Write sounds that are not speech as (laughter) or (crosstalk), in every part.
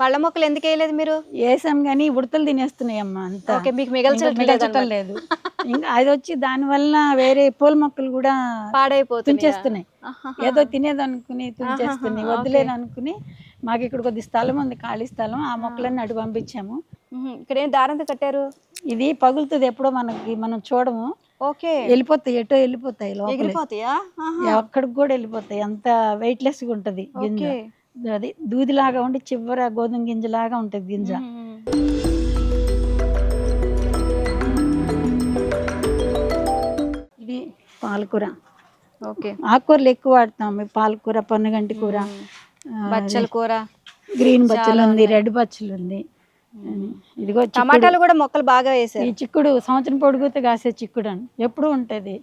పళ్ళ మొక్కలు ఎందుకు వేయలేదు మీరు? వేసాం కానీ ఉడతలు తినేస్తున్నాయి అమ్మ అంతా. ఓకే మీకు మిగల్చటం లేదు. ఇంకా అది వచ్చి దాని వల్ల వేరే పూల మొక్కలు కూడా పాడైపోతుంది తుంచేస్తున్నాయి. ఏదో తినేది అనుకుని తుంచేస్తున్నాయి. వద్దులేదు అనుకుని మాకు ఇక్కడ కొద్ది స్థలం ఉంది ఖాళీ స్థలం. ఆ మొక్కలన్నీ అటు పంపించాము. ఇక్కడ ఏం దారంతో కట్టారు? ఇది పగులుతుంది ఎప్పుడో మనకి మనం చూడము. ఓకే. వెళ్ళిపోతాయి ఎటో వెళ్ళిపోతాయి లోపల. ఎక్కడికి కూడా వెళ్ళిపోతాయి. అంత వెయిట్లెస్గా ఉంటది అది దూదిలాగా ఉండి చివర గోధుమ గింజలాగా ఉంటది గింజ. ఇది పాలకూర. ఓకే. ఆకుకూరలు ఎక్కువ వాడతాం ఈ పాలకూర పన్నుగంటి కూర బచ్చల కూర. గ్రీన్ బచ్చలు ఉంది రెడ్ బచ్చలు ఉంది. ఇదిగో. టమాటాలు కూడా మొక్కలు బాగా ఈ వేసారు చిక్కుడు సంవత్సరం పొడుగుతే కాసే చిక్కుడు అని. ఎప్పుడు ఉంటది.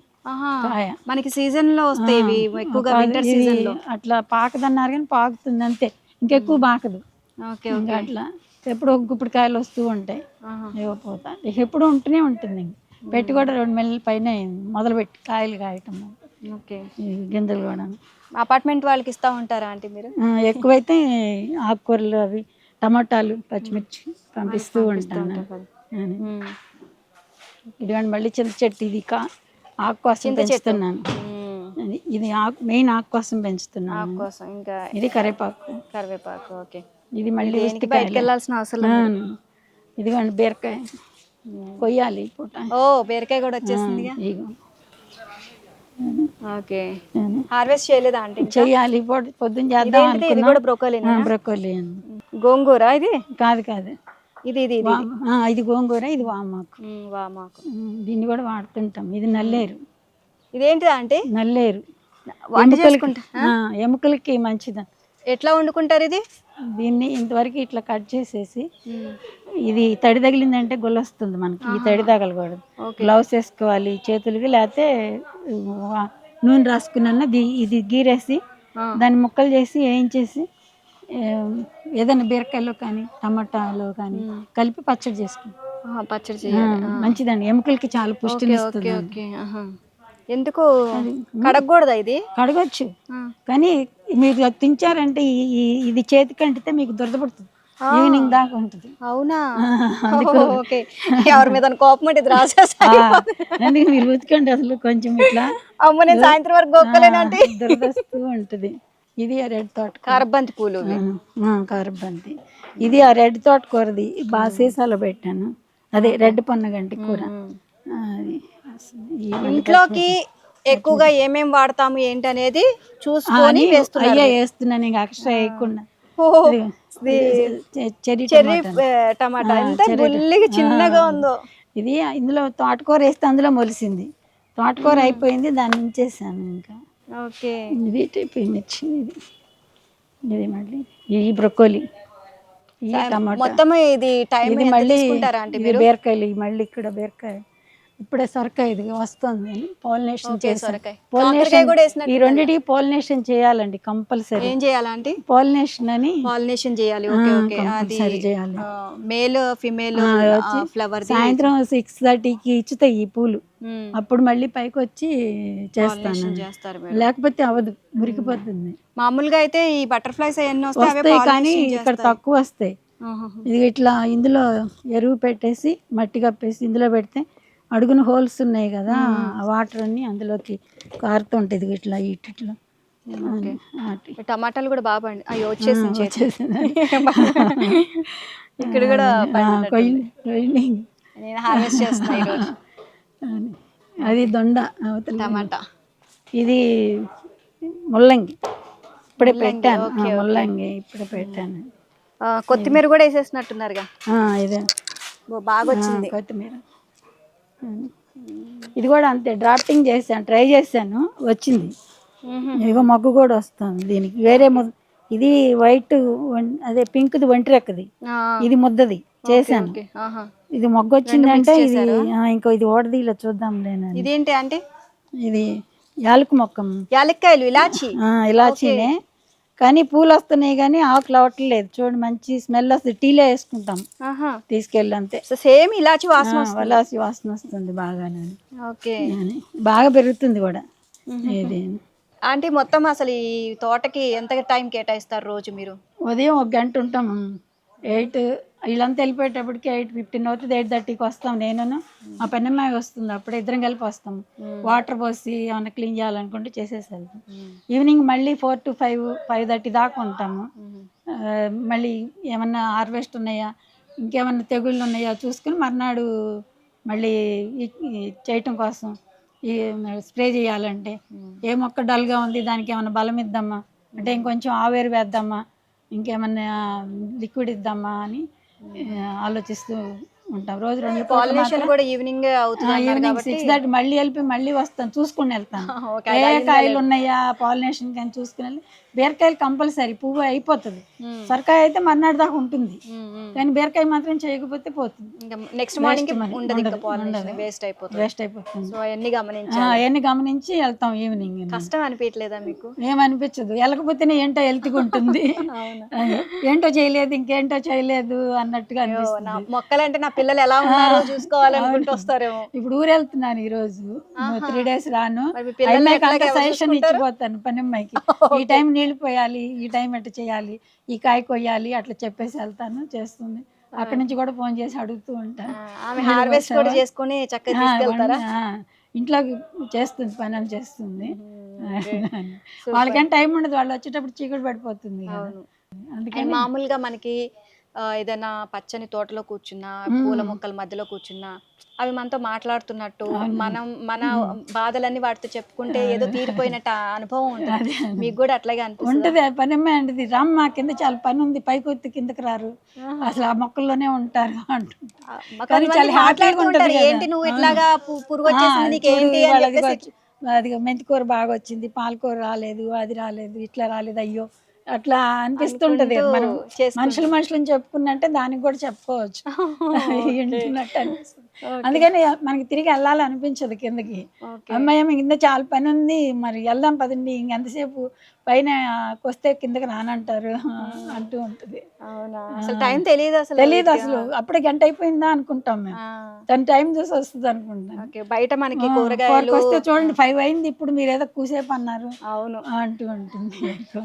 కాయ. మనకి సీజన్లో వస్తాయి ఇవి ఎక్కువగా వింటర్ సీజన్లో. అట్లా పాకదన్నారు కానీ పాకుతుంది అంతే. ఇంకెక్కువ పాకదు. ఓకే ఇంకా అట్లా. ఎప్పుడు ఒక గుప్పుడు కాయలు వస్తూ ఉంటాయి. ఇవ్వపోతా ఎప్పుడు ఉంటూనే ఉంటుంది ఇంక. పెట్టి కూడా రెండు నెలల పైన మొదలు పెట్టి కాయలు కాయటం ఓకే. గింజలు కూడా. అపార్ట్మెంట్ వాళ్ళకి ఇస్తా ఉంటారా ఆంటీ మీరు? ఎక్కువైతే ఆకుకూరలు అవి టమాటాలు పచ్చిమిర్చి పంపిస్తూ ఉంటాను. ఇదిగోండి మళ్ళీ చింత చెట్టు ఇది కా ఆకు కోసం పెంచుతున్నాను. ఇది ఆకు మెయిన్ ఆకు కోసం పెంచుతున్నాను ఆకు కోసం ఇంకా ఇది కరివేపాకు. కరివేపాకు ఓకే. ఇది మళ్ళీ. బయటకు వెళ్ళాల్సిన అవసరం. ఇదిగోండి బీరకాయ కొయ్యాలి పూట. ఓ బీరకాయ కూడా వచ్చేసిందిగా? ఇగో. ఓకే. హార్వెస్ట్ చేయలేదా చెయ్యాలి పొద్దు- పొద్దున్న చేద్దాం ఇదేంటిది? ఇది కూడా బ్రోకోలీ బ్రొకోలి గోంగూర ఇది? కాదు కాదు. ఇది ఇది ఇది ఇది. గోంగూర ఇది వామాకు. వామాకు. దీన్ని కూడా వాడుతుంటాం. ఇది నల్లేరు. ఇదేంటిదా ఆంటీ? నల్లేరు. ఎముకలకి మంచిది. ఎట్లా వండుకుంటారు ఇది? దీన్ని ఇంతవరకు ఇట్లా కట్ చేసేసి ఇది తడి తగిలిందంటే గొల్ల వస్తుంది మనకి. ఈ తడి తగలకూడదు. గ్లౌస్ వేసుకోవాలి చేతులకి లేకపోతే నూనె రాసుకున్న ఇది గీరేసి. దాన్ని ముక్కలు చేసి వేయించేసి ఏదైనా బీరకాయలో కానీ టమాటాలో కానీ కలిపి పచ్చడి చేసుకుంటాం. పచ్చడి చేయాలి. మంచిదండి. ఎముకలకి చాలా పుష్టిని ఇస్తుంది. ఎందుకు? కడగకూడదా ఇది? కడగొచ్చు. కానీ మీరు తించారంటే ఇది చేతికి అంటితే మీకు దురదపడుతుంది ఈవినింగ్ దాకా ఉంటుంది. అవునా? ఓకే. ఎవరి మీద కోపం అంటే ఇది అందుకే మీరు ఉతకండి అసలు కొంచెం ఇట్లా. అమ్మ నేను సాయంత్రం వరకు గొక్కలేనంటే దురదస్తూ ఉంటుంది. ఇది ఆ రెడ్ తోట కరబంతి పూలు. కారబంతి ఇది ఆ రెడ్ తోట కూరది. బాగా సీసాలో పెట్టాను. అదే రెడ్ పొన్నగంటి కూర. ఇంట్లోకి ఎక్కువగా ఏమేం వాడతాము ఏంటి అనేది చూసుకొని అయ్యా వేస్తున్నాను ఇంకా ఎక్స్ట్రా వేయకుండా. Cherry tomato. ఎంత బుల్లిగా చిన్నగా ఉందో. ఇది ఇందులో తోటకూర వేస్తే అందులో మొలిసింది. తోటకూర అయిపోయింది దాన్ని ఉంచేసాను ఇంకా. ఓకే. ఇది టిపి మిర్చి ఇది ఇది మళ్ళీ. ఈ బ్రొకోలి ఈ టమాటా. మొత్తం ఇది టైం మళ్ళీ బీరకాయలు మళ్ళీ ఇక్కడ బీరకాయ ఇప్పుడే సొరకాయ ఇది వస్తుంది. పోలినేషన్ కూడా పోలినేషన్ ఈ రెండింటికి పోలినేషన్ చేయాలండి కంపల్సరీ ఏం చేయాలా ఆంటీ? పోలినేషన్ అని పాలినేషన్ చేయాలి. ఓకే అది చేయాలి. మేల్ ఫిమేల్ ఫ్లవర్ సాయంత్రం సిక్స్ థర్టీకి ఇచ్చుతాయి ఈ పూలు. అప్పుడు మళ్ళీ పైకి వచ్చి చేస్తాను చేస్తారు లేకపోతే అవదు మురికిపోతుంది. మామూలుగా అయితే ఈ బటర్ఫ్లైస్ అవన్నీ వస్తే అవే వస్తాయి కానీ ఇక్కడ. తక్కువ వస్తాయి. ఇది ఇట్లా ఇందులో ఎరువు పెట్టేసి మట్టి కప్పేసి ఇందులో పెడితే అడుగున హోల్స్ ఉన్నాయి కదా ఆ. వాటర్ అన్ని అందులోకి కారుతుంటుంది ఇట్లా ఇటు ఇట్లా టమాటాలు కూడా బాగా పండి అయ్యో వచ్చేసింది చేతికి. వచ్చేసింది. (laughs) ఇక్కడ కూడా. నేను హార్వెస్ట్. అది దొండ అవతల టమాటా. ఇది ముల్లంగి. ఇప్పుడే పెట్టాను. ముల్లంగి ఇప్పుడే పెట్టాను. కొత్తిమీర కూడా వేసేసినట్టున్నారుగా. ఇదే. బాగా వచ్చింది కొత్తిమీర. ఇది కూడా అంతే డ్రాఫ్టింగ్ చేశాను ట్రై చేశాను వచ్చింది. ఇదిగో మొగ్గు కూడా వస్తుంది దీనికి. వేరే ముద్ద ఇది వైట్ అదే పింక్ది ఒంటి రెక్కది ఆ, ఇది ముద్దది చేశాను. ఇది మొగ్గు వచ్చిందంటే ఇది ఇంకో ఇది ఓడది ఇలా చూద్దాం లేనని ఇదేంటి అంటే ఇది యాలకు మొక్క. యాలక్కాయలు ఇలాచి? ఆ, ఇలాచీనే. కానీ పూలు వస్తున్నాయి కానీ ఆకులు అవ్వట్లేదు చూడండి మంచి స్మెల్ వస్తుంది. టీలో వేసుకుంటాం. తీసుకెళ్ళి అంతే సేమ్ ఇలాచి వాసన వలాసి వాసన వస్తుంది బాగానే. ఓకే. బాగా పెరుగుతుంది కూడా. ఇది ఆంటీ మొత్తం అసలు ఈ తోటకి ఎంత టైం కేటాయిస్తారు రోజు మీరు? ఉదయం ఒక గంట ఉంటాం. ఎయిట్ వీళ్ళంతా వెళ్ళిపోయేటప్పటికి ఎయిట్ ఫిఫ్టీన్ అవుతుంది ఎయిట్ థర్టీకి వస్తాం నేను మా పెన్నమ్మాయి వస్తుంది అప్పుడు ఇద్దరం కలిపి వస్తాం వాటర్ పోసి ఏమైనా క్లీన్ చేయాలనుకుంటే చేసేసి వెళ్తాం ఈవినింగ్ మళ్ళీ four to five five thirty దాకా ఉంటాము. మళ్ళీ ఏమన్నా హార్వెస్ట్ ఉన్నాయా ఇంకేమన్నా తెగుళ్ళు ఉన్నాయా చూసుకుని మర్నాడు మళ్ళీ చేయటం కోసం ఈ స్ప్రే చేయాలంటే. ఏ మొక్క డల్గా ఉంది దానికి ఏమైనా బలం ఇద్దామా? అంటే ఇంకొంచెం ఆవేరు వేద్దామా? ఇంకేమన్నా లిక్విడ్ ఇద్దామా అని ఆలోచిస్తూ ఉంటాం. రోజు రెండు పాలినేషన్ కూడా ఈవినింగ్ అవుతుంది ఈవినింగ్ సిక్స్ దాటి మళ్ళీ వెళ్ళి మళ్ళీ వస్తాను చూసుకుని వెళ్తాను. (laughs) ఏ కాయలు ఉన్నాయా పాలినేషన్ కానీ చూసుకుని వెళ్ళి బీరకాయలు కంపల్సరీ పువ్వు అయిపోతుంది. సొరకాయ అయితే మర్నాడు దాకా ఉంటుంది. కానీ బీరకాయ మాత్రం చేయకపోతే పోతుంది. Next morning. వేస్ట్ అయిపోతుంది. వేస్ట్ అయిపోతుంది. సో అవన్నీ ఆ, గమనించాలి అవన్నీ గమనించి వెళ్తాం ఈవినింగ్ కష్టం అనిపించలేదా మీకు? ఏమనిపించదు. వెళ్ళకపోతేనే ఏంటో హెల్త్గా ఉంటుంది. (laughs) ఏంటో చేయలేదు ఇంకేంటో చేయలేదు అన్నట్టుగా మొక్కలంటే నా పిల్లలు ఎలా ఉన్నారో చూసుకోవాలనుకుంటూ వస్తారేమో. ఇప్పుడు ఊరు వెళ్తున్నాను (laughs) ఈ రోజు త్రీ డేస్ రాను. సజెషన్? ఇచ్చిపోతాను పని అమ్మాయికి ఈ టైం నీళ్ళు పోయాలి ఈ టైం ఎట్లా చేయాలి ఈ కాయ కొయ్యాలి అట్లా చెప్పేసి వెళ్తాను చేస్తుంది. అక్కడి నుంచి కూడా ఫోన్ చేసి అడుగుతూ ఉంటాను హార్వెస్ట్ కూడా చేసుకుని చక్కగా తీసుకెళ్తారా? ఇంట్లోకి చేస్తుంది పనులు చేస్తుంది. (laughs) వాళ్ళకేం టైం ఉండదు వాళ్ళు వచ్చేటప్పుడు చీకటి పడిపోతుంది. అందుకని మామూలుగా మనకి ఏదైనా పచ్చని తోటలో కూర్చున్నా పూల మొక్కల మధ్యలో కూర్చున్నా అవి మనతో మాట్లాడుతున్నట్టు మనం మన బాధలన్నీ వాటితో చెప్పుకుంటే ఏదో తీరిపోయినట్టు అనుభవం ఉంటుంది. మీకు కూడా అట్లాగే అనిపిస్తుంది? ఉంటది పని అంటది. రామ్మ కింద చాలా పని ఉంది. పైకి వచ్చి కిందకి రారు. అసలు ఆ మొక్కల్లోనే ఉంటారు అంటుంటారు. ఏంటి నువ్వు ఇట్లాగా పురుగు వచ్చేసింది అది మెంతికూర బాగా వచ్చింది పాలకూర రాలేదు అది రాలేదు ఇట్లా రాలేదు అయ్యో. అట్లా అనిపిస్తుంటది మనం. మనుషులు మనుషులను చెప్పుకున్నట్టే దానికి కూడా చెప్పుకోవచ్చు. (laughs) వింటున్నట్టు అనిపిస్తుంది. అందుకని మనకి తిరిగి వెళ్ళాలి అనిపించదు కిందకి. అమ్మాయి కింద చాలా పని ఉంది మరి వెళ్దాం పదండి ఇంకెంతసేపు పైన వస్తే కిందకి రానంటారు అంటూ ఉంటుంది. అసలు టైం తెలియదు అసలు తెలియదు అసలు. అప్పుడే గంట అయిపోయిందా అనుకుంటాం మేము. తన టైం చూసి వస్తుంది అనుకుంటాం. బయట మనకి కూరగాయలు వస్తే చూడండి ఫైవ్ అయింది ఇప్పుడు మీరు ఏదో కూసేపు అన్నారు అవును. అంటూ ఉంటుంది.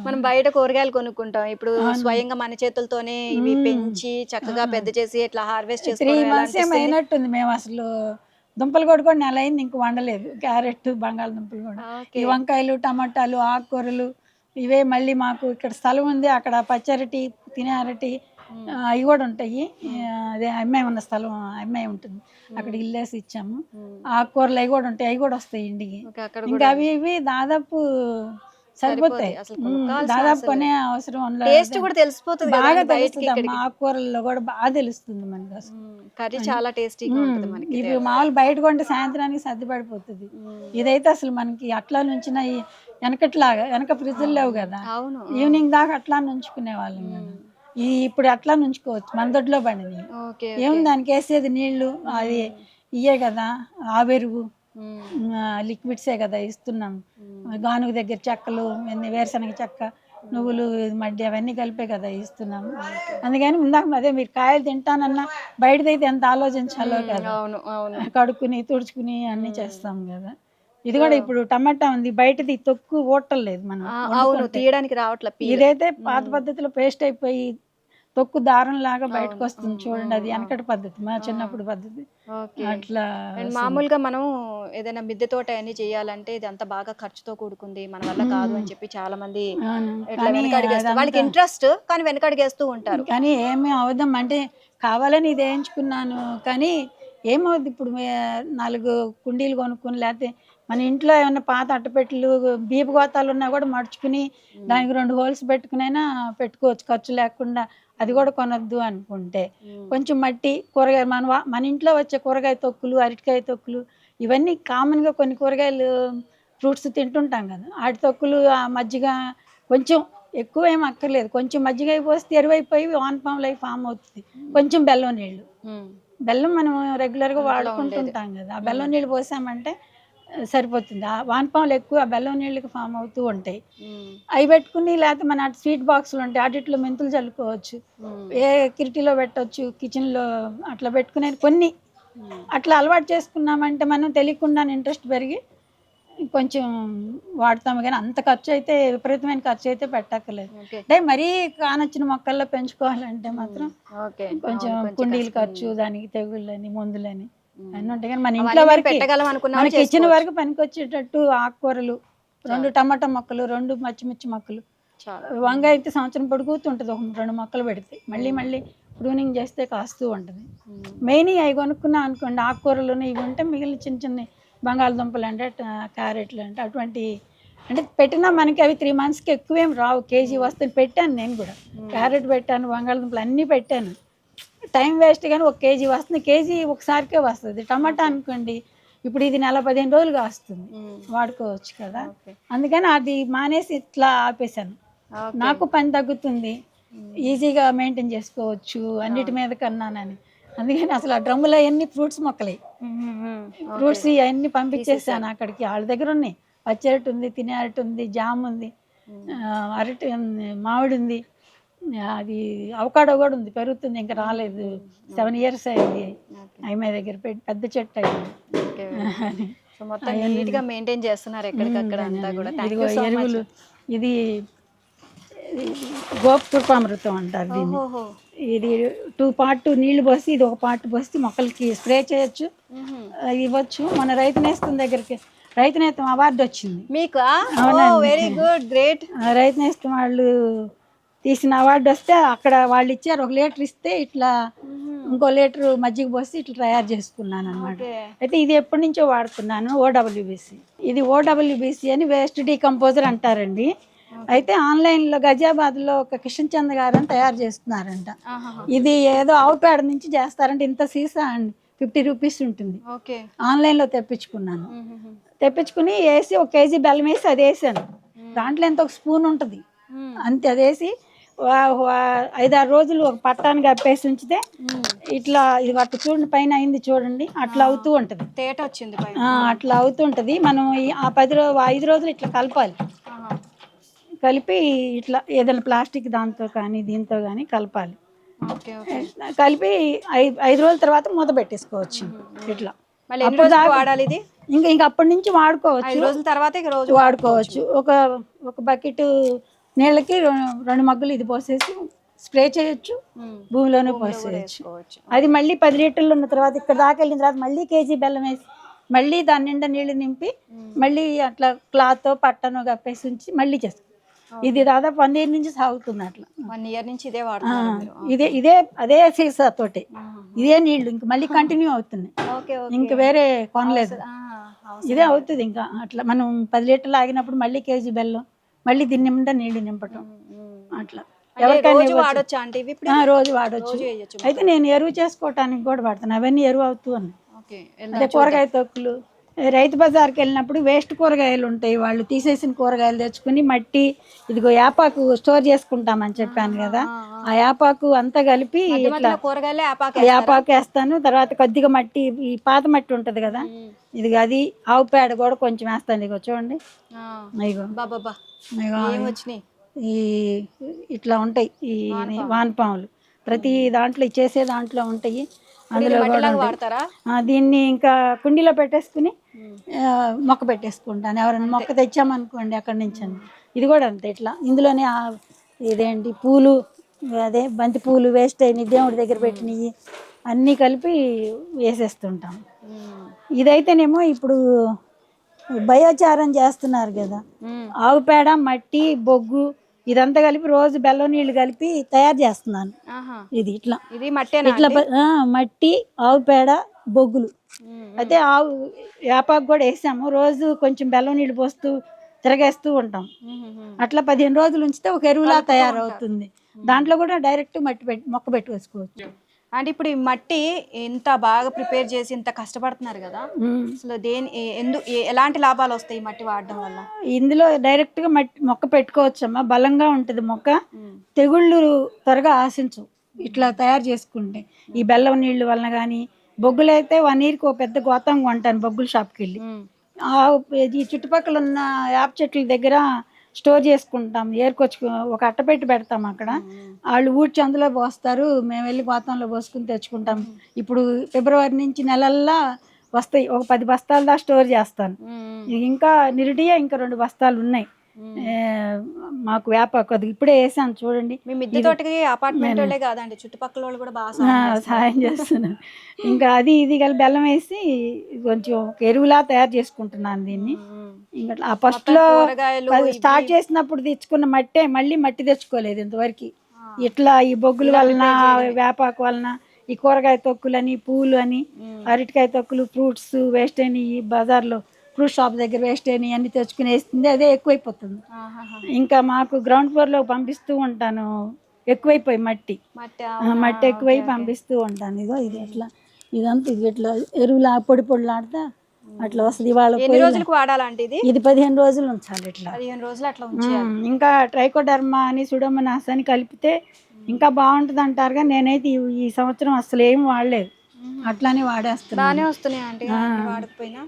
మనం బయట కూరగాయలు కొనుక్కుంటాం. ఇప్పుడు స్వయంగా మన చేతులతోనే ఇవి పెంచి చక్కగా పెద్ద చేసి ఇట్లా హార్వెస్ట్ అయినట్టుంది. మేము అసలు దుంపలు కూడా కూడా నెల అయింది ఇంక వండలేదు. క్యారెట్ బంగాళదుంపలు కూడా. ఈ వంకాయలు టమాటాలు ఆకుకూరలు ఇవే మళ్ళీ మాకు ఇక్కడ స్థలం ఉంది. అక్కడ పచ్చరటి తినే అరటి అవి కూడా ఉంటాయి. అదే అమ్మాయి ఉన్న స్థలం అమ్మాయి ఉంటుంది. అక్కడ ఇల్లేసి ఇచ్చాము. ఆకుకూరలు అవి కూడా ఉంటాయి. అవి కూడా వస్తాయి ఇంటికి. ఇంకా అవి ఇవి దాదాపు సరిపోతాయి. దాదాపు కొనే అవసరం. టేస్ట్ కూడా తెలిసిపోతుంది బాగా తెలుస్తుంది. ఆకుకూరల్లో కూడా బాగా తెలుస్తుంది మనకి అసలు. కర్రీ చాలా టేస్టీగా ఉంటుంది మనకి ఇవి మామూలు బయట కొంటే సాయంత్రానికి సర్ది పడిపోతుంది. ఇదైతే అసలు మనకి అట్లా నుంచిన వెనకట్లాగా వెనక ఫ్రిడ్జ్లు లేవు కదా. అవును. ఈవినింగ్ దాకా అట్లా నుంచుకునే వాళ్ళం కదా. ఈ ఇప్పుడు అట్లా నుంచుకోవచ్చు. మన దొడ్లో పడింది ఏముంది దానికి వేసేది? నీళ్ళు అది ఇయ్యే కదా. ఆవెరుగు లిక్విడ్సే కదా ఇస్తున్నాం. గానుగ దగ్గర చెక్కలు వేరుశనగ చెక్క నువ్వులు మధ్య అవన్నీ కలిపే కదా ఇస్తున్నాం అందుకని ఇందాక అదే మీరు కాయలు తింటానన్నా బయటదైతే ఎంత ఆలోచించాలో కదా. కడుక్కుని తుడుచుకుని అన్ని చేస్తాం కదా. ఇది కూడా ఇప్పుడు టమాటా ఉంది బయటది తొక్కు ఓటలేదు మనం తీయడానికి రావట్లే పీ ఇదైతే పాత పద్ధతిలో పేస్ట్ అయిపోయి తొక్కు దారం లాగా బయటకు వస్తుంది చూడండి అది వెనకటి పద్ధతి మా చిన్నప్పుడు పద్ధతి. అట్లా మామూలుగా మనం ఏదైనా మిద్దె తోట అన్ని చేయాలంటే ఇది అంత బాగా ఖర్చుతో కూడుకుంది మన వల్ల కాదు అని చెప్పి చాలా మంది వాళ్ళకి ఇంట్రెస్ట్ కానీ వెనకడిగేస్తూ ఉంటారు. కానీ ఏమీ అవదాం అంటే కావాలని ఇది వేయించుకున్నాను కానీ ఏమవుద్ది ఇప్పుడు నాలుగు కుండీలు కొనుక్కుని లేకపోతే మన ఇంట్లో ఏమైనా పాత అట్టపెట్టెలు బీపు గోతాలు ఉన్నా కూడా మడుచుకుని దానికి రెండు హోల్స్ పెట్టుకునైనా పెట్టుకోవచ్చు. ఖర్చు లేకుండా అది కూడా కొనొద్దు అనుకుంటే. కొంచెం మట్టి కూరగాయ మన మన ఇంట్లో వచ్చే కూరగాయ తొక్కులు అరటికాయ తొక్కులు ఇవన్నీ కామన్గా కొన్ని కూరగాయలు ఫ్రూట్స్ తింటుంటాం కదా. వాటి తొక్కులు ఆ మజ్జిగ కొంచెం ఎక్కువ ఏం అక్కర్లేదు. కొంచెం మజ్జిగ అయిపోతే ఎరువైపోయి వాన్ పాములు అయి ఫామ్ అవుతుంది. కొంచెం బెల్లం నీళ్ళు. బెల్లం మనం రెగ్యులర్గా వాడుకుంటుంటాం కదా. ఆ బెల్లం నీళ్ళు పోసామంటే సరిపోతుంది. ఆ వానపాములు ఎక్కువ ఆ బెల్లం నీళ్ళకి ఫామ్ అవుతూ ఉంటాయి. అవి పెట్టుకుని లేకపోతే మన అటు స్వీట్ బాక్సులు ఉంటాయి. అటిట్లో మెంతులు చల్లుకోవచ్చు. ఏ కిరిటీలో పెట్టవచ్చు కిచెన్లో అట్లా పెట్టుకునే కొన్ని. అట్లా అలవాటు చేసుకున్నామంటే మనం తెలియకుండా ఇంట్రెస్ట్ పెరిగి కొంచెం వాడతాము కానీ అంత ఖర్చు అయితే విపరీతమైన ఖర్చు అయితే పెట్టక్కర్లేదు. అంటే మరీ కానొచ్చిన మొక్కల్లో పెంచుకోవాలంటే మాత్రం కొంచెం కుండీలు ఖర్చు దానికి తెగుళ్ళని మందులని అన్నీ ఉంటాయి కానీ మన ఇంట్లో వరకు మనకి ఇచ్చిన వరకు పనికి ఆకుకూరలు రెండు టమాటా మొక్కలు రెండు పచ్చిమిర్చి మొక్కలు. వంగ అయితే సంవత్సరం పొడుగుతుంటుంది ఒక రెండు మొక్కలు పెడితే. మళ్ళీ మళ్ళీ ప్రూనింగ్ చేస్తే కాస్తూ ఉంటుంది. మెయిన్ అవి కొనుక్కున్నాం అనుకోండి ఆకుకూరలు ఇవి ఉంటే మిగిలిన చిన్న చిన్న బంగాళదుంపలు అంటే క్యారెట్లు అంటే అటువంటి అంటే పెట్టినా మనకి అవి త్రీ మంత్స్కి ఎక్కువేం రావు. కేజీ వస్తుంది పెట్టాను నేను కూడా. క్యారెట్ పెట్టాను బంగాళదుంపలు అన్నీ పెట్టాను. టైం వేస్ట్ కానీ ఒక కేజీ వస్తుంది. కేజీ ఒకసారికే వస్తుంది. టమాటా అనుకోండి ఇప్పుడు ఇది నెల పదిహేను రోజులుగా వస్తుంది. వాడుకోవచ్చు కదా. అందుకని అది మానేసి ఇట్లా ఆపేశాను. నాకు పని తగ్గుతుంది. ఈజీగా మెయింటైన్ చేసుకోవచ్చు అన్నిటి మీద కన్నానని. అందుకని అసలు ఆ డ్రమ్ములో అన్ని ఫ్రూట్స్ మొక్కలే. ఫ్రూట్స్ అవన్నీ పంపించేసాను అక్కడికి. వాళ్ళ దగ్గర ఉన్నాయి. పచ్చి అరటి ఉంది తినే అరటి ఉంది జామ్ ఉంది అరటి ఉంది, మామిడి ఉంది అది అవకాడో కూడా ఉంది పెరుగుతుంది ఇంకా రాలేదు. సెవెన్ ఇయర్స్ అయింది. అమ్మాయి దగ్గర పెట్టి పెద్ద చెట్టు అయింది. మొత్తం నీట్గా మెయింటైన్ చేస్తున్నారు ఎక్కడికక్కడ అంతా కూడా. ఇది గోపకృపామృతం అంటారు దీన్ని. ఇది టూ పార్ట్ నీళ్ళు పోసి ఇది ఒక పార్ట్ పోసి మొక్కలకి స్ప్రే చేయొచ్చు. ఇవ్వచ్చు. మన రైతు నేస్తం దగ్గరికి రైతు నేస్తం అవార్డు వచ్చింది. మీకు? Very good great. రైతు నేస్తం వాళ్ళు తీసిన అవార్డు వస్తే అక్కడ వాళ్ళు ఇచ్చారు. ఒక లీటర్ ఇస్తే ఇట్లా ఇంకో లీటర్ మజ్జిగ పోసి ఇట్లా తయారు చేసుకున్నాను అనమాట అయితే ఇది ఎప్పటి నుంచో వాడుతున్నాను ఓడబ్ల్యూబీసీ. ఇది ఓడబ్ల్యూబీసీ అని వేస్ట్ డీకంపోజర్ అంటారండి. అయితే ఆన్లైన్లో గజియాబాద్లో ఒక కిషన్ చంద్ గారు అని తయారు చేస్తున్నారంట. ఇది ఏదో ఆవు పేడ నుంచి చేస్తారంటే ఇంత సీసా అండి. ఫిఫ్టీ రూపీస్ ఉంటుంది. ఆన్లైన్లో తెప్పించుకున్నాను. తెప్పించుకుని వేసి ఒక కేజీ బెల్లం వేసి అది వేసాను. దాంట్లో ఎంత ఒక స్పూన్ ఉంటుంది. అంతే అది వేసి ఐదారు రోజులు ఒక పట్టానికి కప్పేసి ఉంచితే ఇట్లా ఇది అట్లా చూడండి పైన అయింది చూడండి అట్లా అవుతూ ఉంటుంది. తేట వచ్చింది అట్లా అవుతుంటుంది మనం ఈ- ఆ పది రో ఐదు రోజులు ఇట్లా కలపాలి. కలిపి ఇట్లా ఏదైనా ప్లాస్టిక్ దాంతో కానీ దీంతో కానీ కలపాలి. కలిపి ఐదు ఐదు రోజుల తర్వాత మూత పెట్టేసుకోవచ్చు ఇట్లా. వాడాలి ఇది? ఇంకా ఇంకా అప్పటి నుంచి వాడుకోవచ్చు. రోజుల తర్వాత రోజు వాడుకోవచ్చు. ఒక ఒక బకెట్ నీళ్ళకి రెండు మగ్గులు ఇది పోసేసి స్ప్రే చేయొచ్చు. భూమిలోనే పోసేయచ్చు. అది మళ్ళీ పది లీటర్లు ఉన్న తర్వాత ఇక్కడ దాకా వెళ్ళిన తర్వాత మళ్ళీ కేజీ బెల్లం వేసి మళ్ళీ దాని నిండా నీళ్ళు నింపి మళ్ళీ అట్లా క్లాత్ పట్టను కప్పేసి ఉంచి మళ్ళీ చేస్తాం. ఇది దాదాపు వన్ ఇయర్ నుంచి సాగుతుంది అట్లా వన్ ఇయర్ నుంచి ఇదే వాడుతున్నారు ఇదే ఇదే అదే సీసా తోటి. ఇదే నీళ్ళు ఇంక మళ్ళీ కంటిన్యూ అవుతున్నాయి. ఇంక వేరే కొనలేదు. ఇదే అవుతుంది ఇంకా. అట్లా మనం పది లీటర్లు ఆగినప్పుడు మళ్ళీ కేజీ బెల్లం మళ్ళీ దీని నిండా నీళ్ళు నింపటం. అట్లా. అంటే ఎవరికైనా రోజు. వాడొచ్చా అంటే రోజు అయితే నేను ఎరువు చేసుకోవటానికి కూడా వాడతాను. అవన్నీ ఎరువు అవుతూ ఉన్నాయి. కూరగాయ తొక్కులు రైతు బజార్కి వెళ్ళినప్పుడు వేస్ట్ కూరగాయలు ఉంటాయి. వాళ్ళు తీసేసిన కూరగాయలు తెచ్చుకుని మట్టి ఇదిగో యాపాకు స్టోర్ చేసుకుంటామని చెప్పాను కదా. ఆ యాపాకు అంతా కలిపి ఇట్లా కూరగాయలే యాపాకు వేస్తాను తర్వాత కొద్దిగా మట్టి ఈ పాత మట్టి ఉంటది కదా. ఇది అది ఆవు పేడ కూడా కొంచెం వేస్తాను. ఇగో చూడండి. ఇగో బాబా ఈ ఇట్లా ఉంటాయి. ఈ వానపాములు. ప్రతి దాంట్లో చేసే దాంట్లో ఉంటాయి. అందులో కూడా దీన్ని ఇంకా కుండీలో పెట్టేసుకుని మొక్క పెట్టేసుకుంటాను. ఎవరైనా మొక్క తెచ్చామనుకోండి అక్కడి నుంచి అని. ఇది కూడా అంతే ఇట్లా. ఇందులోనే ఇదేంటి పూలు అదే బంతి పూలు వేస్ట్ అయినాయి దేవుడి దగ్గర పెట్టినవి అన్నీ కలిపి వేసేస్తుంటాం. ఇదైతేనేమో ఇప్పుడు బయోచారం చేస్తున్నారు కదా. ఆవు పేడ మట్టి బొగ్గు ఇదంతా కలిపి రోజు బెల్లం నీళ్ళు కలిపి తయారు చేస్తున్నాను. ఇది ఇట్లా. ఇది మట్టేనా ఇట్లా మట్టి ఆవు పేడ బొగ్గులు. అయితే ఆవు వేపాకు కూడా వేసాము. రోజు కొంచెం బెల్లం నీళ్ళు పోస్తూ తిరగేస్తూ ఉంటాం. అట్లా పదిహేను రోజులు ఉంచితే ఒక ఎరువులా తయారవుతుంది. దాంట్లో కూడా డైరెక్ట్ మట్టి పెట్టి మొక్క పెట్టుకోవచ్చు. అంటే ఇప్పుడు ఈ మట్టి ఇంత బాగా ప్రిపేర్ చేసి ఇంత కష్టపడుతున్నారు కదా. అసలు దేని ఎందు ఎలాంటి లాభాలు వస్తాయి ఈ మట్టి వాడడం వల్ల? ఇందులో డైరెక్ట్గా మట్టి మొక్క పెట్టుకోవచ్చమ్మా. బలంగా ఉంటుంది మొక్క. తెగుళ్ళు త్వరగా ఆశించు ఇట్లా తయారు చేసుకుంటే. ఈ బెల్లం నీళ్ళు వలన కానీ బొగ్గులు అయితే వన్ ఇయర్కి ఒక పెద్ద గోతం కొంటాను బొగ్గుల షాప్కి వెళ్ళి ఈ చుట్టుపక్కల ఉన్న యాప చెట్ల దగ్గర స్టోర్ చేసుకుంటాం. ఏరుకొచ్చు ఒక అట్టపెట్టి పెడతాం అక్కడ. వాళ్ళు ఊడ్చి అందులో పోస్తారు. మేము వెళ్ళి గోతంలో పోసుకుని తెచ్చుకుంటాం. ఇప్పుడు ఫిబ్రవరి నుంచి నెలల్లా వస్తాయి. ఒక పది బస్తాల దాకా స్టోర్ చేస్తాను. ఇంకా నిరుడియా ఇంకా రెండు బస్తాలు ఉన్నాయి. మాకు వేప కొద్ది ఇప్పుడే వేసాను చూడండి మీ మిద్దె తోటకి అపార్ట్మెంట్ వాళ్ళే కాదండి చుట్టుపక్కల వాళ్ళు కూడా బాగా. సహాయం చేస్తున్నాను ఇంకా అది ఇది కలిపి బెల్లం వేసి కొంచెం ఎరువులా తయారు చేసుకుంటున్నాను దీన్ని. ఇంకా ఆ ఫస్ట్లో కూరగాయలు ఇవి- స్టార్ట్ చేసినప్పుడు తెచ్చుకున్న మట్టే మళ్ళీ మట్టి తెచ్చుకోలేదు ఇంతవరకు. ఇట్లా ఈ బొగ్గుల వలన వేపాకు వలన ఈ కూరగాయ తొక్కులని పూలు అని. అరటికాయ తొక్కులు ఫ్రూట్స్ వేస్ట్ ఈ బజార్లో ఫ్రూట్ షాప్ దగ్గర వేస్ట్ అయినాయి అన్ని తెచ్చుకుని వేస్తుంది అదే ఎక్కువైపోతుంది. ఇంకా మాకు గ్రౌండ్ ఫ్లోర్లో పంపిస్తూ ఉంటాను. ఎక్కువైపోయి మట్టి. మట్టి ఎక్కువై. పంపిస్తూ ఉంటాను. ఇదో ఇది ఎట్లా? ఇదంతా ఇది ఇట్లా ఎరువులా పొడి పొడిలాడితే అట్లా వస్తుంది. ఇవాళ రోజులకు వాడాలంటే ఇది? ఇది పదిహేను రోజులు ఉంచాలి ఇట్లా. పదిహేను రోజులు అట్లా ఇంకా ట్రైకోడర్మా అని సుడోమనాస్ అని కలిపితే ఇంకా బాగుంటుంది అంటారుగా నేనైతే ఈ- సంవత్సరం అసలు ఏం వాడలేదు అట్లానే వాడేస్తున్నాను. బాగానే వస్తున్నాయి అంటే వాడకపోయినా.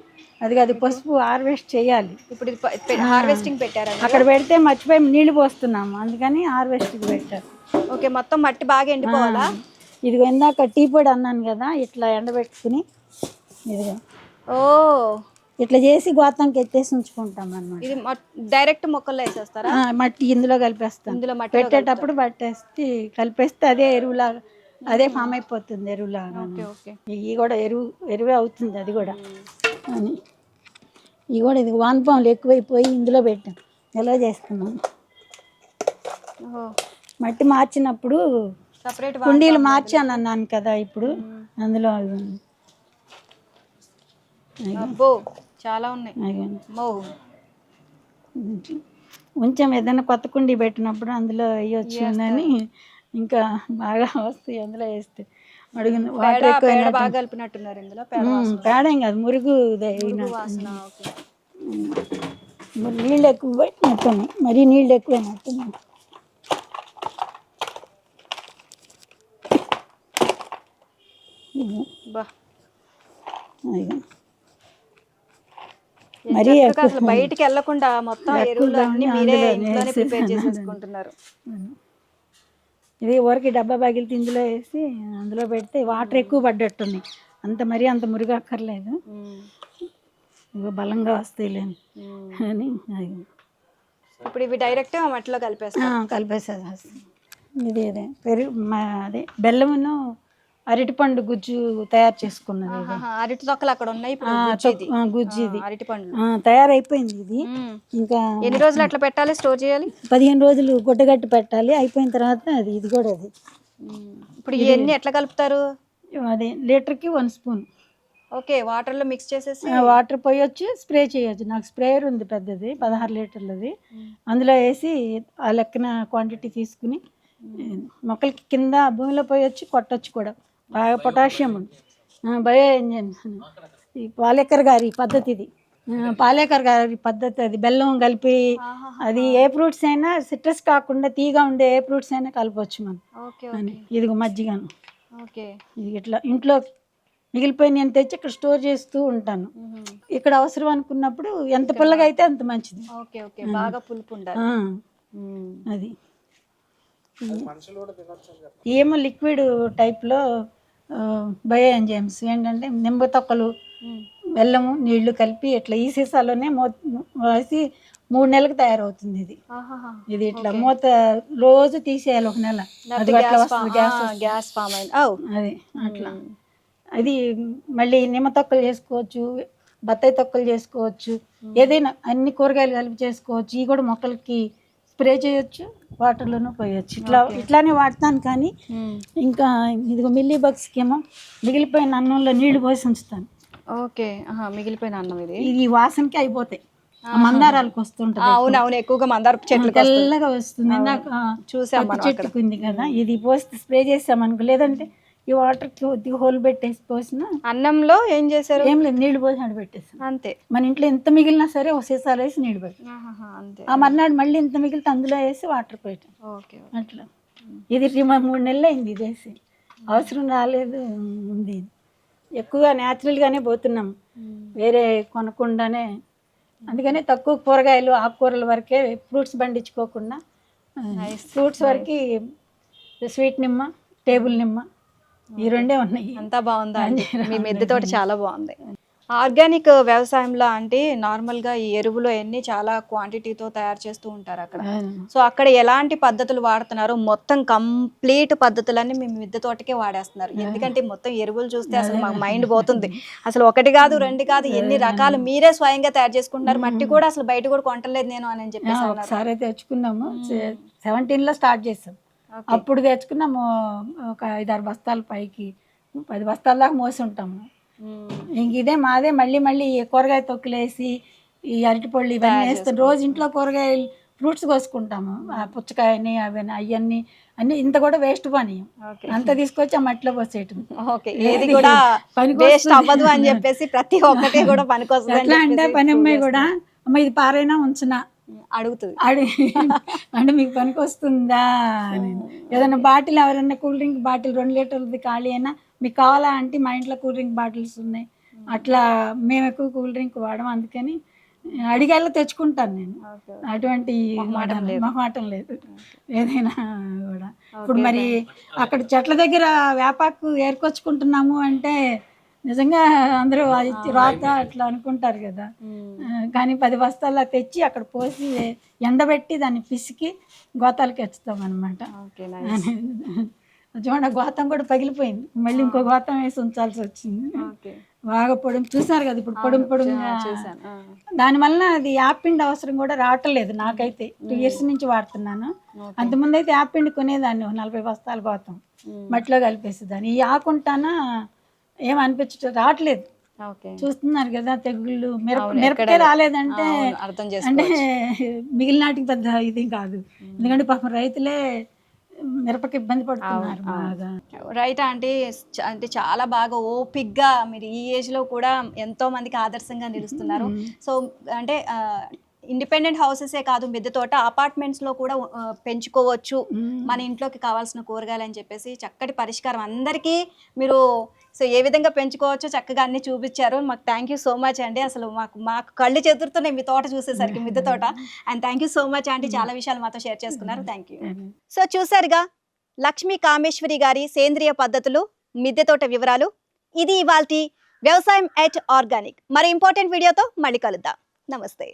అది అది పసుపు హార్వెస్ట్ చేయాలి. ఇప్పుడు ఇది హార్వెస్టింగ్ పెట్టారా? అక్కడ పెడితే మర్చిపోయి నీళ్ళు పోస్తున్నాము అందుకని హార్వెస్ట్కి పెట్టారు. ఓకే మొత్తం మట్టి బాగా ఎండిపోవాలా? ఇదిగో ఇందాక టీ పొడి అన్నాను కదా ఇట్లా ఎండబెట్టుకుని ఇదిగో. ఓ. ఇట్లా చేసి గోతంకి ఎత్తేసి ఉంచుకుంటాం అన్నమాట. ఇది డైరెక్ట్ మొక్కల్లో వేసేస్తారా? మట్టి ఇందులో కలిపేస్తాం. ఇందులో మట్టి పెట్టేటప్పుడు పట్టేస్తే కలిపేస్తే అదే ఎరువులాగా అదే ఫామ్ అయిపోతుంది ఎరువులాగా ఓకే ఓకే. ఇవి కూడా ఎరువు ఎరువే అవుతుంది అది కూడా. అని. ఇవి కూడా ఇది వానపాములు ఎక్కువైపోయి ఇందులో పెట్టాం. ఎలా చేస్తున్నాం? మట్టి మార్చినప్పుడు సపరేట్ కుండీలు మార్చాను అన్నాను కదా ఇప్పుడు. అందులో అబ్బో చాలా ఉన్నాయి. కొంచెం ఏదైనా కొత్త కుండీ పెట్టినప్పుడు అందులో వేయొచ్చు అని ఇంకా బాగా వస్తాయి అందులో వేస్తే. అడుగున వాటర్ ఎక్కువ బాగా కలిపినట్టున్నారు ఇందులో పేడ కాదు మురుగు. వాసన నీళ్ళు ఎక్కువ పెట్టినట్టున్నాయి మరీ నీళ్ళు ఎక్కువైనట్టున్నాయి మరీ అసలు బయటికి వెళ్ళకుండా మొత్తం ఎరువులు అన్ని మీరే ఇంట్లోనే ప్రిపేర్. చేసేసుకుంటున్నారు. ఇది ఊరికి డబ్బా పగిలితే ఇందులో వేసి అందులో పెడితే వాటర్ ఎక్కువ పడ్డట్టున్నాయి అంత మరీ అంత మురుగక్కర్లేదు. ఇగో బలంగా వస్తాయి లేని. అని ఇప్పుడు ఇవి డైరెక్ట్ మట్టిలో కలిపేస్తారు? కలిపేసేది ఇది అదే పెరుగు అదే బెల్లమును అరటిపండు గుజ్జు తయారు చేసుకున్నది ఇది. అరటి తొక్కలు అక్కడ ఉన్నాయి ఇప్పుడు ఆ, గుజ్జు తొక్- ఇది. ఆ, గుజ్జు ఇది. అరటి పండ్లు ఆ, తయారైపోయింది ఇది. ఇంకా ఎన్ని రోజులు అట్లా పెట్టాలి స్టోర్ చేయాలి? పదిహేను రోజులు గుడ్డగట్టి పెట్టాలి. అయిపోయిన తర్వాత అది ఇది కూడా అది. ఇప్పుడు ఇవన్నీ ఎట్లా కలుపుతారు? అదే లీటర్కి వన్ స్పూన్. ఓకే వాటర్లో మిక్స్ చేసేసి? వాటర్ పోయొచ్చు స్ప్రే చేయొచ్చు. నాకు స్ప్రేయర్ ఉంది పెద్దది పదహారు లీటర్లది. అందులో వేసి ఆ లెక్కన క్వాంటిటీ తీసుకుని మొక్కలకి కింద భూమిలో పోయొచ్చు కొట్టొచ్చు కూడా. బాగా పొటాషియం. బయో ఇంజన్ ఈ పాలేకర్ గారి పద్ధతి ఇది పాలేకర్ గారి పద్ధతి అది బెల్లం కలిపి. అది ఏ ఫ్రూట్స్ అయినా సిట్రస్ కాకుండా తీగా ఉండే ఏ ఫ్రూట్స్ అయినా కలపవచ్చు మనం. ఇదిగో మజ్జిగను. ఇట్లా ఇంట్లో మిగిలిపోయి నేను తెచ్చి ఇక్కడ స్టోర్ చేస్తూ ఉంటాను. ఇక్కడ అవసరం అనుకున్నప్పుడు ఎంత పుల్లగా అయితే అంత మంచిది. Okay okay. బాగా పులుపు. అది. ఏమో లిక్విడ్ టైప్లో బయో ఎంజైమ్స్ ఏంటంటే నింబ తొక్కలు. బెల్లము నీళ్ళు కలిపి ఇట్లా ఈ సీసాలోనే మూ వేసి మూడు నెలలకు తయారవుతుంది ఇది. ఇది ఇట్లా మూత రోజు తీసేయాలి ఒక నెల. అది అట్లా గ్యాస్ వస్తుంది గ్యాస్ ఫామ్ అయింది. అది అట్లా. అది మళ్ళీ నిమ్మ తొక్కలు చేసుకోవచ్చు బత్తాయి తొక్కలు చేసుకోవచ్చు ఏదైనా అన్ని కూరగాయలు కలిపి చేసుకోవచ్చు ఇవి కూడా మొక్కలకి స్ప్రే చేయొచ్చు వాటర్లోనూ పోయొచ్చు. ఇట్లా ఇట్లానే వాడతాను కానీ. ఇంకా ఇదిగో మిల్లీ బగ్స్కి ఏమో మిగిలిపోయిన అన్నంలో నీళ్ళు పోసి ఉంచుతాను. ఓకే. మిగిలిపోయిన అన్నం ఇది. ఇది వాసనకి అయిపోతాయి. మందారాలకు వస్తుంటుంది అవును అవును ఎక్కువగా మందార చెట్లు తెల్లగా వస్తుంది. నాకు చూసాం పత్తి మనం అక్కడ చెట్టుకు ఉంది కదా ఇది పోస్తే స్ప్రే చేసామనుకో లేదంటే ఈ వాటర్ కొద్దిగా హోల్ పెట్టేసి పోసిన. అన్నంలో ఏం చేశారు? ఏం లేదు నీళ్ళు పోసి ఆడ పెట్టేసాను. అంతే. మన ఇంట్లో ఎంత మిగిలినా సరే ఒక సీసాలు వేసి నీళ్ళు పెట్టి అంతే. ఆ మర్నాడు మళ్ళీ ఎంత మిగిలితే అందులో వేసి వాటర్ పెట్టాం ఓకే అట్లా. ఇది రిమ- మూడు నెలలు అయింది ఇది వేసి. అవసరం రాలేదు ఉంది ఎక్కువగా న్యాచురల్గానే పోతున్నాం. వేరే కొనకుండానే. అందుకనే తక్కువ కూరగాయలు ఆకుకూరల వరకే ఫ్రూట్స్ పండించుకోకుండా ఫ్రూట్స్ వరకు స్వీట్ నిమ్మ టేబుల్ నిమ్మ ఈ రెండే ఉన్నాయి. అంతా బాగుందా అండి? మీ మిద్దె తోట చాలా బాగుంది. ఆర్గానిక్ వ్యవసాయంలో అంటే నార్మల్గా ఈ ఎరువులు అన్ని చాలా క్వాంటిటీతో తయారు చేస్తూ ఉంటారు అక్కడ. సో అక్కడ ఎలాంటి పద్ధతులు వాడుతున్నారు? మొత్తం కంప్లీట్ పద్ధతులన్నీ మేము మిద్దె తోటకే వాడేస్తున్నారు ఎందుకంటే మొత్తం ఎరువులు చూస్తే అసలు మా మైండ్ పోతుంది. అసలు ఒకటి కాదు రెండు కాదు ఎన్ని రకాలు మీరే స్వయంగా తయారు చేసుకుంటున్నారు. మట్టి కూడా అసలు బయట కూడా కొంటలేదు నేను అని చెప్పేసి. ఒకసారి తెచ్చుకున్నాము సెవెంటీన్లో స్టార్ట్ చేసాం. అప్పుడు తెచ్చుకున్నాము ఒక ఐదారు బస్తాల పైకి. పది బస్తాల దాకా మోసి ఉంటాము. ఇంక ఇదే మాదే మళ్ళీ మళ్ళీ ఈ కూరగాయ తొక్కులేసి ఈ అరటిపళ్ళు ఇవన్నీ వేస్తాం రోజు ఇంట్లో కూరగాయలు ఫ్రూట్స్ కోసుకుంటాము. ఆ పుచ్చకాయని అవన్నీ అవన్నీ అన్ని ఇంత కూడా వేస్ట్ పని. అంత తీసుకొచ్చి ఆ మట్టిలో పోసేయటం. ఏది కూడా పనికొస్తుంది. వేస్ట్ అవ్వదు అని చెప్పేసి ప్రతి ఒక్కటి కూడా పనికొస్తుంది ఎట్లా అంటే పని అమ్మాయి కూడా అమ్మ ఇది పారైనా ఉంచునా. అడుగుతుంది. అడి (laughs) అంటే మీకు పనికి వస్తుందా అని. ఏదైనా బాటిల్ ఎవరైనా కూల్ డ్రింక్ బాటిల్ రెండు లీటర్లది ఖాళీ అయినా మీకు కావాలా అంటే మా ఇంట్లో కూల్ డ్రింక్ బాటిల్స్ ఉన్నాయి. అట్లా మేము ఎక్కువ కూల్ డ్రింక్ వాడము. అందుకని అడిగేలా తెచ్చుకుంటాను నేను. అటువంటి. మొహమాటం లేదు. ఏదైనా కూడా. ఇప్పుడు మరి. అక్కడ చెట్ల దగ్గర వేపాకు ఏర్కొచ్చుకుంటున్నాము అంటే నిజంగా అందరూ అది రాత అట్లా అనుకుంటారు కదా. కానీ పది బస్తాల్లో తెచ్చి అక్కడ పోసి ఎండబెట్టి దాన్ని పిసికి గోతాలకి ఎచ్చుతాం అనమాట చూడండి గోతం కూడా పగిలిపోయింది. మళ్ళీ ఇంకో గోతం వేసి ఉంచాల్సి వచ్చింది. బాగా పొడుము చూసారు కదా ఇప్పుడు పొడుము పొడుముగా. దానివల్ల అది యాపిండి అవసరం కూడా రావట్లేదు నాకైతే. టూ ఇయర్స్ నుంచి వాడుతున్నాను. అంతకుముందు అయితే యాపిండి కొనేదాన్ని నలభై బస్తాలు గోతాం. మట్టిలో కలిపేసేదాన్ని. ఈ ఆకుంటానా ఏం అనిపించట రావట్లేదు చూస్తున్నారు కదా తెగుళ్ళు. మిరప మిరపకే రాలేదంటే అర్థం అంటే చేసుకోవచ్చు మిగిలినాటికి పెద్ద ఇది కాదు. ఎందుకంటే పాపం రైతులే మిరపకి ఇబ్బంది పడుతున్నారు బాగా. రైట్ అంటే అంటే చాలా బాగా ఓపిక్గా మీరు ఈ ఏజ్లో కూడా ఎంతో మందికి ఆదర్శంగా నిలుస్తున్నారు. సో అంటే ఇండిపెండెంట్ హౌసెసే కాదు మిద్దె తోట అపార్ట్మెంట్స్లో కూడా పెంచుకోవచ్చు. మన ఇంట్లోకి కావాల్సిన కూరగాయలు అని చెప్పేసి చక్కటి పరిష్కారం. అందరికీ మీరు సో ఏ విధంగా పెంచుకోవచ్చో చక్కగా అన్ని చూపించారు. మాకు థ్యాంక్ యూ సో మచ్ అండి. అసలు మాకు మాకు కళ్ళు చెదురుతున్నాయి మీ తోట చూసేసరికి మిద్దె తోట. And thank you so much aunty చాలా విషయాలు మాతో షేర్ చేసుకున్నారు. థ్యాంక్ యూ సో చూసారుగా లక్ష్మీ కామేశ్వరి గారి సేంద్రియ పద్ధతులు మిద్దె తోట వివరాలు. ఇది ఇవాల్టి వ్యవసాయం ఎట్ ఆర్గానిక్ మరి ఇంపార్టెంట్ వీడియోతో మళ్ళీ కలుద్దాం. నమస్తే.